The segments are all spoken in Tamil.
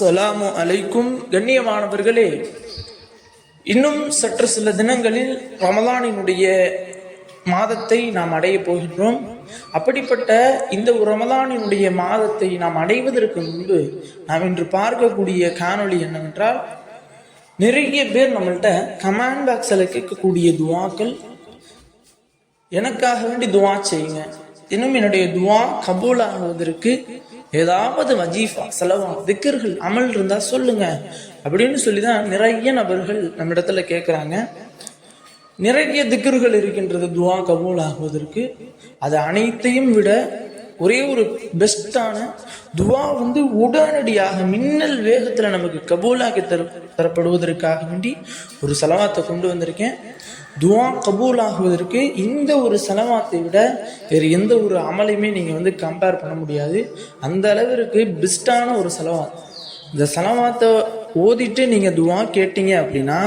அஸ்ஸலாமு அலைக்கும். கண்ணியமானவர்களே இன்னும் சற்று சில தினங்களில் ரமலானினுடைய மாதத்தை நாம் அடைய போகின்றோம். அப்படிப்பட்ட இந்த ரமலானினுடைய மாதத்தை நாம் அடைவதற்கு முன்பு நாம் இன்று பார்க்கக்கூடிய காணொளி என்னவென்றால் நிறைய பேர் நம்மள்கிட்ட கமாண்ட் பாக்ஸில் கேட்கக்கூடிய துவாக்கள் எனக்காக வேண்டி துவா செய்யுங்க. இன்னும் என்னுடைய துவா கபூல் ஆகுவதற்கு ஏதாவது வஜீஃபா செலவா திக்கர்கள் அமல் இருந்தால் சொல்லுங்க. அப்படின்னு சொல்லி தான் நிறைய நபர்கள் நம்ம இடத்துல கேட்குறாங்க நிறைய திக்கர்கள் இருக்கின்றது துவா கபூல் ஆகுவதற்கு. அது அனைத்தையும் விட ஒரே ஒரு பெஸ்டான துவா வந்து உடனடியாக மின்னல் வேகத்தில் நமக்கு கபூலாக்கி தர தரப்படுவதற்காக வேண்டி ஒரு செலவாத்தை கொண்டு வந்திருக்கேன். துவா கபூலாகுவதற்கு இந்த ஒரு செலவாத்தை விட வேறு எந்த ஒரு அமலையுமே நீங்கள் வந்து கம்பேர் பண்ண முடியாது. அந்த அளவிற்கு பெஸ்ட்டான ஒரு செலவாத். இந்த செலவாத்தை ஓதிட்டு நீங்கள் துவா கேட்டீங்க அப்படின்னா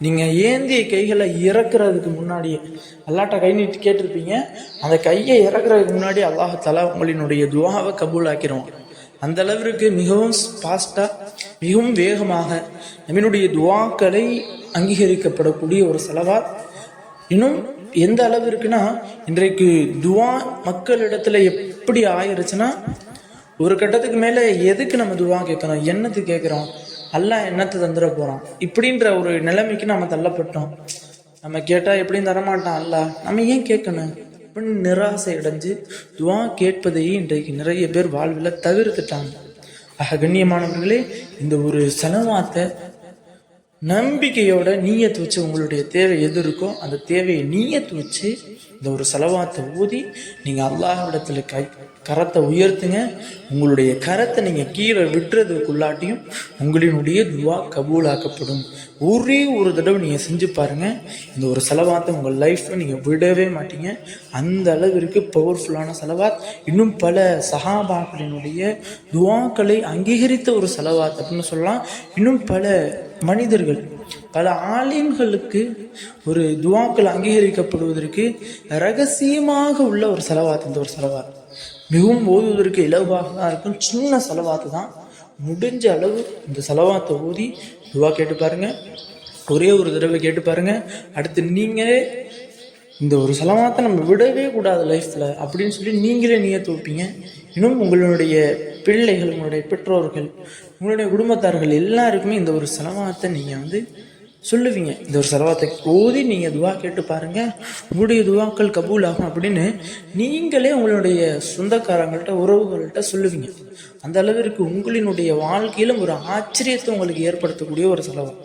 நீங்கள் ஏந்திய கைகளை இறக்குறதுக்கு முன்னாடியே அல்லாட்ட கை நீட்டு கேட்டிருப்பீங்க அந்த கையை இறக்குறதுக்கு முன்னாடி அல்லாஹால உங்களினுடைய துவாவை கபூல் அந்த அளவிற்கு மிகவும் ஃபாஸ்ட்டாக மிகவும் வேகமாக நம்மளுடைய துவாக்களை அங்கீகரிக்கப்படக்கூடிய ஒரு செலவா இன்னும் எந்த அளவிற்குனா இன்றைக்கு துவா மக்களிடத்துல எப்படி ஆயிருச்சுன்னா ஒரு கட்டத்துக்கு மேலே எதுக்கு நம்ம துவா கேட்கணும் என்னத்துக்கு கேட்குறோம்? அல்லா என்னத்தை தந்துட போகிறான் இப்படின்ற ஒரு நிலைமைக்கு நம்ம தள்ளப்பட்டோம். நம்ம கேட்டால் எப்படியும் தரமாட்டான் அல்ல. நம்ம ஏன் கேட்கணும்? அப்படின்னு நிராசை அடைஞ்சு துவா கேட்பதையே இன்றைக்கு நிறைய பேர் வாழ்வில் தவிர்த்துட்டாங்க. ஆக கண்ணியமானவர்களே இந்த ஒரு செலவாத்தை நம்பிக்கையோட நீயத்து வச்சு உங்களுடைய தேவை எது இருக்கோ அந்த தேவையை நீயத்து வச்சு இந்த ஒரு செலவாத்தை ஊதி நீங்கள் அல்லாஹிடத்தில் கை கரத்தை உயர்த்துங்க. உங்களுடைய கரத்தை நீங்கள் கீழே விட்டுறதுக்குள்ளாட்டியும் உங்களினுடைய துவா கபூலாக்கப்படும். ஒரே ஒரு தடவை நீங்கள் செஞ்சு பாருங்கள் இந்த ஒரு செலவாத்தை உங்கள் லைஃப்பில் நீங்கள் விடவே மாட்டீங்க. அந்த அளவிற்கு பவர்ஃபுல்லான செலவாத். இன்னும் பல சகாபாக்களினுடைய துவாக்களை அங்கீகரித்த ஒரு செலவாத் அப்படின்னு சொல்லலாம். இன்னும் பல மனிதர்கள் பல ஆலயங்களுக்கு ஒரு துவாக்கள் அங்கீகரிக்கப்படுவதற்கு ரகசியமாக உள்ள ஒரு செலவாத்து இந்த ஒரு செலவாத். மிகவும் ஓதுவதற்கு இலவாக தான் இருக்கும். சின்ன செலவாத்து தான். முடிஞ்ச அளவு இந்த செலவாத்தை ஊதி துவா கேட்டு பாருங்க. ஒரே ஒரு தடவை கேட்டு பாருங்க. அடுத்து நீங்களே இந்த ஒரு செலவாத்தை நம்ம விடவே கூடாது லைஃப்பில் அப்படின்னு சொல்லி நீங்களே நீயே வைப்பீங்க இன்னும் உங்களுடைய பிள்ளைகள் உங்களுடைய பெற்றோர்கள் உங்களுடைய குடும்பத்தார்கள் எல்லாருக்குமே இந்த ஒரு செலவாத்தை நீங்கள் வந்து சொல்லுவீங்க. இந்த ஒரு செலவாத்தை ஓதி நீங்கள் துவா கேட்டு பாருங்கள் உங்களுடைய துவாக்கள் கபூல் ஆகும் அப்படின்னு நீங்களே உங்களுடைய சொந்தக்காரங்கள்ட்ட உறவுகள்கிட்ட சொல்லுவீங்க. அந்த அளவிற்கு உங்களினுடைய வாழ்க்கையிலும் ஒரு ஆச்சரியத்தை உங்களுக்கு ஏற்படுத்தக்கூடிய ஒரு செலவாக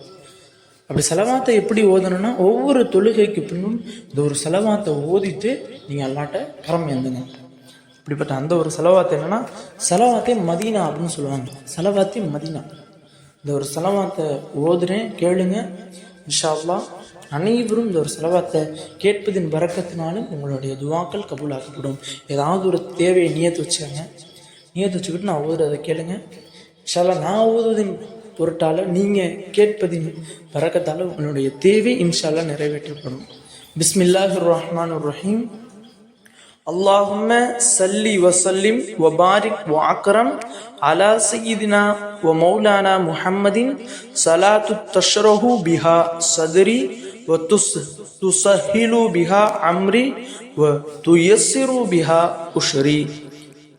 அப்படி செலவாத்தை எப்படி ஓதணும்னா ஒவ்வொரு தொழுகைக்கு பின்னும் இந்த ஒரு செலவாத்தை ஓதிட்டு நீங்கள் அல்லாட்ட கரம் ஏந்துங்க. இப்படிப்பட்ட அந்த ஒரு செலவாத்தை என்னென்னா செலவாத்தே மதீனா அப்படின்னு சொல்லுவாங்க. செலவாத்தே மதீனா. இந்த ஒரு செலவாத்தை ஓதுறேன் கேளுங்க. இன்ஷா அனைவரும் இந்த ஒரு செலவாத்தை கேட்பதின் பறக்கத்தினாலும் உங்களுடைய துவாக்கள் கபூலாக்கப்படும். ஏதாவது ஒரு தேவையை நியத்து வச்சுக்கோங்க. நியத்து வச்சுக்கிட்டு நான் ஓதுறதை கேளுங்க. இன்ஷால்லா நான் ஓதுவதின் பொருட்டால் நீங்கள் கேட்பதின் பறக்கத்தால் உங்களுடைய தேவை இன்ஷால்லா நிறைவேற்றப்படும். பிஸ்மில்லாஹ் ரஹ்மான் ரஹீம் اللهم صل وسلم وبارك وأكرم على سيدنا ومولانا محمد صلاة تشره بها صدري وتسهل بها عمري وتيسر بها أشري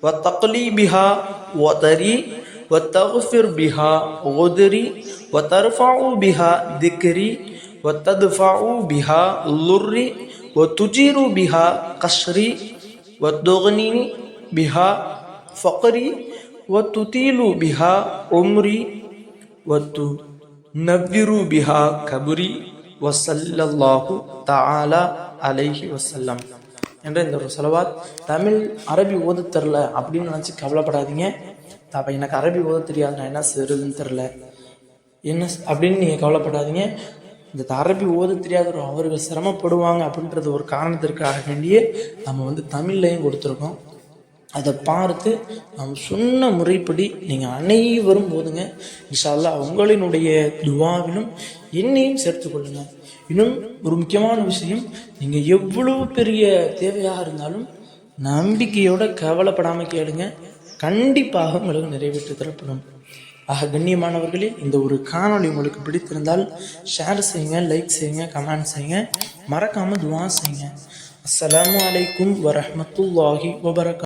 وتقلي بها وطري وتغفر بها غدري وترفع بها ذكري وتدفع بها ضري ஒத்துஜீரு பிஹா கஸ்ரி ஒத்துகனினி பிஹா ஃபக்ரி ஒத்துதீலு பிஹா உம்ரி ஒத்து நவ்விரு பிஹா கபுரி வசல்லல்லாஹு தாலா அலைஹி வசல்லம் என்ற இந்த ஒரு செலவாத் தமிழ் அரபி ஓத தெரில அப்படின்னு நினச்சி கவலைப்படாதீங்க. அப்போ எனக்கு அரபி ஓத தெரியாது நான் என்ன செய்யறதுன்னு தெரில. என்ன அப்படின்னு நீங்கள் கவலைப்படாதீங்க. இந்த அரபி ஓத தெரியாத அவர்கள் சிரமப்படுவாங்க அப்படின்றது ஒரு காரணத்திற்காக வேண்டியே நம்ம வந்து தமிழ்லையும் கொடுத்துருக்கோம். அதை பார்த்து நாம் சொன்ன முறைப்படி நீங்கள் அனைவரும் போதுங்க இன்ஷால்லா உங்களினுடைய துவாவிலும் என்னையும் சேர்த்துக்கொள்ளுங்க இன்னும் ஒரு முக்கியமான விஷயம் நீங்கள் எவ்வளவு பெரிய தேவையாக இருந்தாலும் நம்பிக்கையோட கவலைப்படாமல் கேளுங்க. கண்டிப்பாக உங்களுக்கு நிறைவேற்றி தரப்படும். ஆக கண்ணியமானவர்களே இந்த ஒரு காணொளி உங்களுக்கு பிடித்திருந்தால் ஷேர் செய்யுங்க லைக் செய்யுங்க கமெண்ட் செய்யுங்க. மறக்காமல் துவா செய்யுங்க. அஸ்லாம் அலைக்கும் வரமத்துல்லாஹி வபரகாத்துஹு